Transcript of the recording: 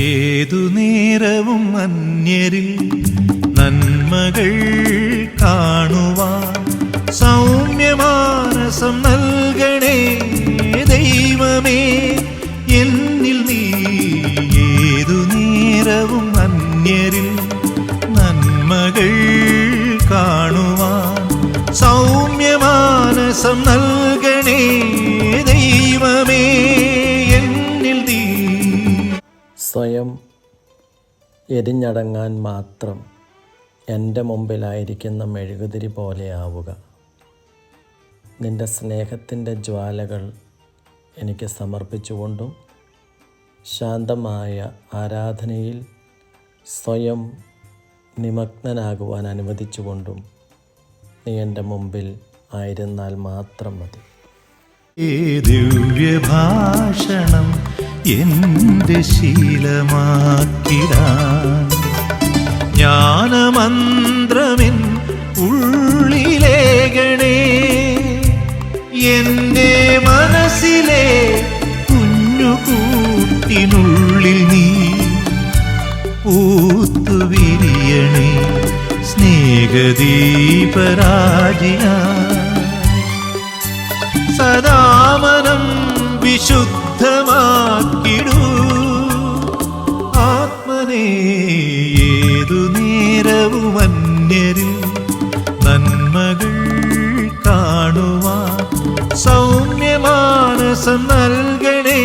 ഏതു നേരവും അന്യരിൽ നന്മകൾ കാണുവാൻ സൗമ്യമാനസം നൽകണേ ദൈവമേ. എന്നിൽ നീ ഏതു നേരവും അന്യരിൽ നന്മകൾ കാണുവാൻ സൗമ്യമാനസം നൽകണേ സ്വയം എരിഞ്ഞടങ്ങാൻ മാത്രം എന്റെ മുമ്പിലായിരിക്കുന്ന മെഴുകുതിരി പോലെയാവുക നിന്റെ സ്നേഹത്തിന്റെ ജ്വാലകൾ എനിക്ക് സമർപ്പിച്ചുകൊണ്ടും ശാന്തമായ ആരാധനയിൽ സ്വയം നിമഗ്നനാകുവാൻ അനുവദിച്ചുകൊണ്ടും നീ എന്റെ മുമ്പിൽ ആയിരുന്നാൽ മാത്രം മതി. ഈ ദിവ്യഭാഷണം എന്റെ ശീലമാക്കിടാൻ ജ്ഞാനമന്ത്രമിൻ ഉള്ളിലേകണേ എന്റെ മനസ്സിലെ കുഞ്ഞുകൂട്ടിനുള്ളിൽ നീ പൂത്തുവിരിയണേ സ്നേഹദീപരാജിയാ സദാമനം വിശുദ്ധമാക്കിടൂ ആത്മനേ ഏതു നേരവും അന്യരിൽ നന്മകൾ കാണുവാൻ സൗമ്യമാനസം നൽകണേ.